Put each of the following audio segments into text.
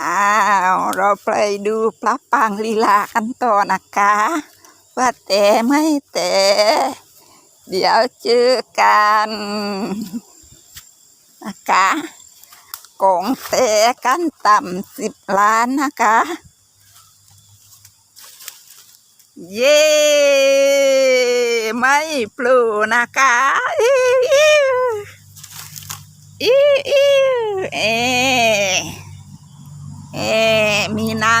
อ้าวเราไปดูพระปางลีลากันต่อนะคะ ว่าแต่ไม่แต่ เดี๋ยวเจอกันนะคะกงแต่กันต่ำสิบล้านนะคะ เย้ไม่ปลูนะคะอิ๊วอิ๊วอิ๊วอิ๊วเอ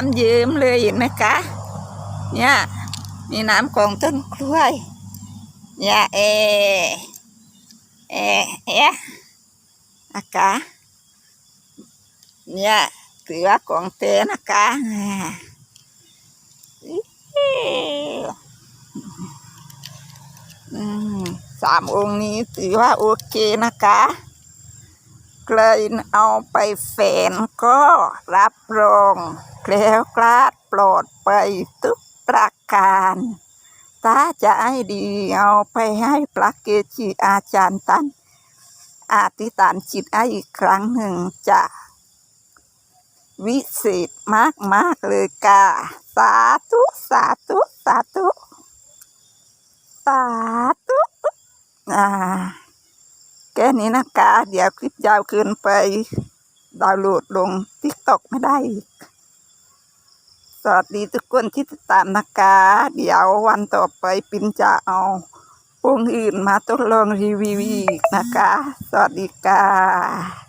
มีน้ำยืมเลยเห็นไหมคะ เนี่ยมีน้ำของต้นกล้วยเนี่ยเอเอเอะนะคะเนี่ยถือว่าของเตนะคะสามองค์นี้ถือว่าโอเคนะคะเลยเอาไปแฝนก็รับรอง แคล้วคลาดปลอดไปทุกประการถ้าจะให้ดีเอาไปให้พระเกจิอาจารย์ตันอธิษฐานจิตให้อีกครั้งหนึ่งจะวิเศษมากมากเลยกาสาธุ สาธุ สาธุ สาธุอ่าแค่นี้นะคะเดี๋ยวคลิปยาวเกินไป ดาวน์โหลดลงทิกตอกไม่ได้ สวัสดีทุกคนที่ติดตามนะคะ เดี๋ยววันต่อไปปินจะเอาองค์อื่นมาทดลองรีวิวอีกนะคะ สวัสดีค่ะ